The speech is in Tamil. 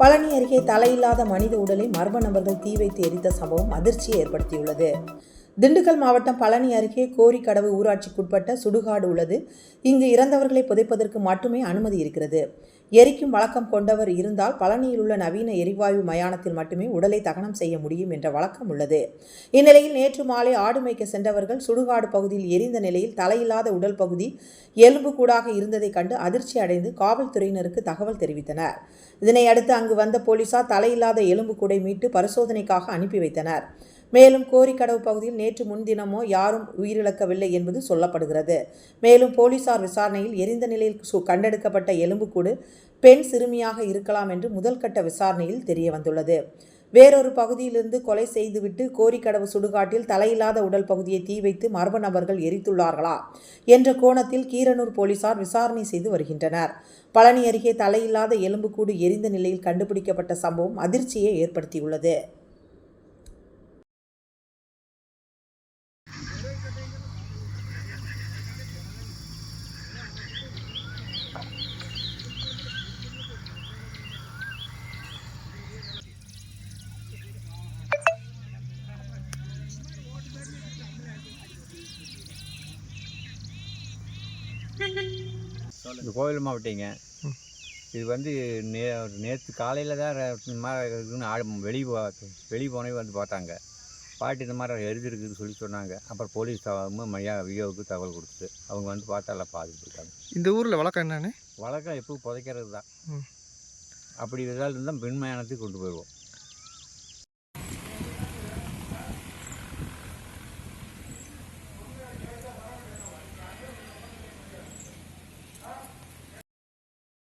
பழனி அருகே தலையில்லாத மனித உடலை மர்ம நபர்கள் தீ வைத்து எரித்த சம்பவம் அதிர்ச்சியை ஏற்படுத்தியுள்ளது. திண்டுக்கல் மாவட்டம் பழனி அருகே கோரிக்கடவு ஊராட்சிக்குட்பட்ட சுடுகாடு உள்ளது. இங்கு இறந்தவர்களை புதைப்பதற்கு மட்டுமே அனுமதி இருக்கிறது. எரிக்கும் வழக்கம் கொண்டவர் இருந்தால் பழனியில் உள்ள நவீன எரிவாயு மயானத்தில் மட்டுமே உடலை தகனம் செய்ய முடியும் என்ற வழக்கம் உள்ளது. இந்நிலையில் நேற்று மாலை ஆடு மேய்க்க சென்றவர்கள் சுடுகாடு பகுதியில் எரிந்த நிலையில் தலையில்லாத உடல் பகுதி எலும்புக்கூடாக இருந்ததை கண்டு அதிர்ச்சி அடைந்து காவல்துறையினருக்கு தகவல் தெரிவித்தனர். இதனை அடுத்து அங்கு வந்த போலீசார் தலையில்லாத எலும்புக்கூடை மீட்டு பரிசோதனைக்காக அனுப்பி வைத்தனர். மேலும் கோரிக்கடவு பகுதியில் நேற்று முன்தினமோ யாரும் உயிரிழக்கவில்லை என்பது சொல்லப்படுகிறது. மேலும் போலீசார் விசாரணையில் எரிந்த நிலையில் சு- கண்டெடுக்கப்பட்ட எலும்புக்கூடு பெண் சிறுமியாக இருக்கலாம் என்று முதல்கட்ட விசாரணையில் தெரிய வந்துள்ளது வேறொரு பகுதியிலிருந்து கொலை செய்துவிட்டு கோரிக்கடவு சுடுகாட்டில் தலையில்லாத உடல் பகுதியை தீ வைத்து மர்ம நபர்கள் எரித்துள்ளார்களா என்ற கோணத்தில் கீரனூர் போலீசார் விசாரணை செய்து வருகின்றனர். பழனி அருகே தலையில்லாத எலும்புக்கூடு எரிந்த நிலையில் கண்டுபிடிக்கப்பட்ட சம்பவம் அதிர்ச்சியை ஏற்படுத்தியுள்ளது. இந்த கோவில் மாவட்டங்க. இது வந்து நே நேற்று காலையில் தான் இருக்குன்னு ஆடு வெளியே போ வெளியே போனவே வந்து பார்த்தாங்க. பாட்டி இந்த மாதிரி எரிஞ்சிருக்குன்னு சொல்லி சொன்னாங்க. அப்புறம் போலீஸ் மையா வியோவுக்கு தகவல் கொடுத்து அவங்க வந்து பார்த்தா எல்லாம் பார்த்துட்டு இருக்காங்க இந்த ஊரில் வழக்கம் என்னன்னு? வழக்கம் எப்போ புதைக்கிறது தான். அப்படி ஏதாவது இருந்தால் பெண்மயானத்துக்கு கொண்டு போயிடுவோம்.